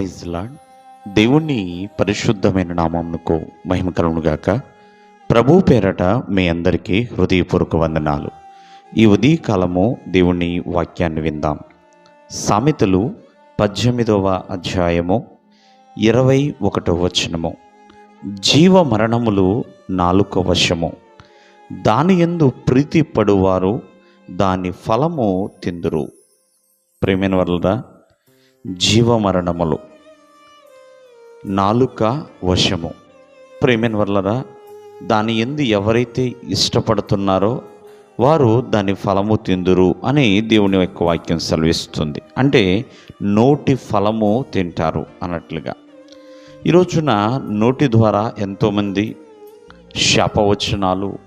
Praise lord దేవుని పరిశుద్ధమైన నామమునకు మహిమ కలుగుగాక ప్రభు పేరట మీ అందరికీ హృదయపూర్వక వందనాలు. ఈ ఉదయకాలము దేవుని వాక్యాన్ని విందాం. సామెతలు పద్దెనిమిదవ అధ్యాయము ఇరవై ఒకటవ వచనము. జీవ మరణములు నాలుక వశము. దాని ఎందు ప్రీతి పడువారు దాని ఫలము తిందురు. ప్రేమైన వల్ల జీవమరణములు. నాలుక వశము. ప్రేమిన్ వల్లరా దాని ఎందు ఎవరైతే ఇష్టపడుతున్నారో వారు దాని ఫలము తిందురు అని దేవుని యొక్క వాక్యం సెలవిస్తుంది. అంటే నోటి ఫలము తింటారు అన్నట్లుగా. ఈ రోజున నోటి ద్వారా ఎంతోమంది శాపవచనాలు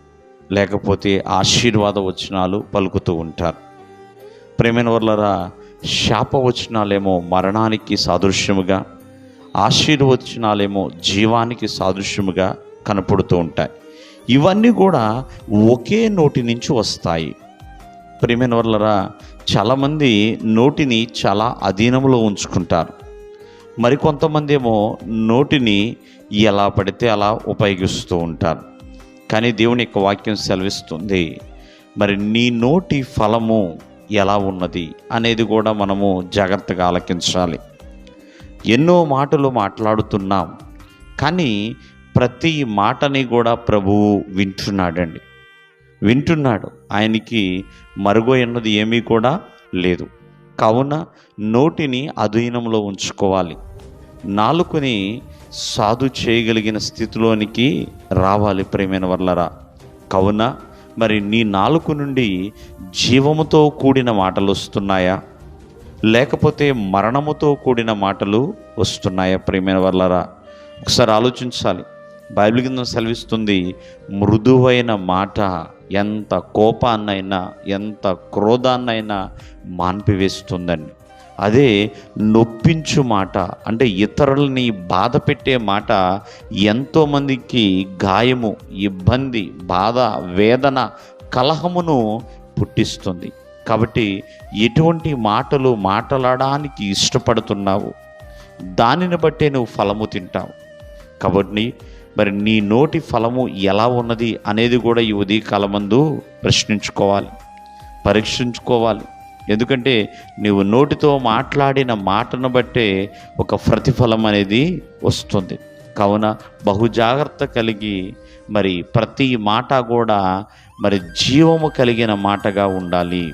లేకపోతే ఆశీర్వాద వచనాలు పలుకుతూ ఉంటారు. ప్రేమైన వల్లరా శాపవచనాలేమో మరణానికి సాదృశ్యముగా ఆశీర్వచనాలేమో జీవానికి సాదృశ్యముగా కనపడుతూ ఉంటాయి. ఇవన్నీ కూడా ఒకే నోటి నుంచి వస్తాయి. ప్రేమైన వల్లరా చాలామంది నోటిని చాలా అధీనంలో ఉంచుకుంటారు. మరికొంతమంది ఏమో నోటిని ఎలా పడితే అలా ఉపయోగిస్తూ ఉంటారు. కానీ దేవుని యొక్క వాక్యం సెలవిస్తుంది మరి నీ నోటి ఫలము ఎలా ఉన్నది? అనేది కూడా మనము జాగ్రత్తగా ఆలకించాలి. ఎన్నో మాటలు మాట్లాడుతున్నాం. కానీ ప్రతి మాటని కూడా ప్రభువు వింటున్నాడండి. వింటున్నాడు. ఆయనకి మరుగు అన్నది ఏమీ కూడా లేదు. కావున నోటిని అధీనంలో ఉంచుకోవాలి. నాలుకని సాధు చేయగలిగిన స్థితిలోనికి రావాలి ప్రేమైన వల్లరా కావున మరి నీ నాలుక నుండి జీవముతో కూడిన మాటలు వస్తున్నాయా? లేకపోతే మరణముతో కూడిన మాటలు వస్తున్నాయా ప్రేమైన వల్లరా ఒకసారి ఆలోచించాలి. బైబిల్ కింద సెలవిస్తుంది మృదువైన మాట ఎంత కోపాన్నైనా ఎంత క్రోధాన్నైనా మాన్పివేస్తుందండి. అదే నొప్పించు మాట అంటే ఇతరులని బాధ పెట్టే మాట ఎంతోమందికి గాయము ఇబ్బంది బాధ వేదన కలహమును పుట్టిస్తుంది. కాబట్టి ఎటువంటి మాటలు మాట్లాడడానికి ఇష్టపడుతున్నావు? దానిని బట్టే నువ్వు ఫలము తింటావు. కాబట్టి మరి నీ నోటి ఫలము ఎలా ఉన్నది అనేది కూడా ఈ ఉదయకాలమందు ప్రశ్నించుకోవాలి. పరీక్షించుకోవాలి. ఎందుకంటే నీవు నోటితో మాట్లాడిన మాటను బట్టే ఒక ప్రతిఫలం అనేది వస్తుంది. కావున బహుజాగ్రత్త కలిగి మరి ప్రతి మాట కూడా మరి జీవము కలిగిన మాటగా ఉండాలి.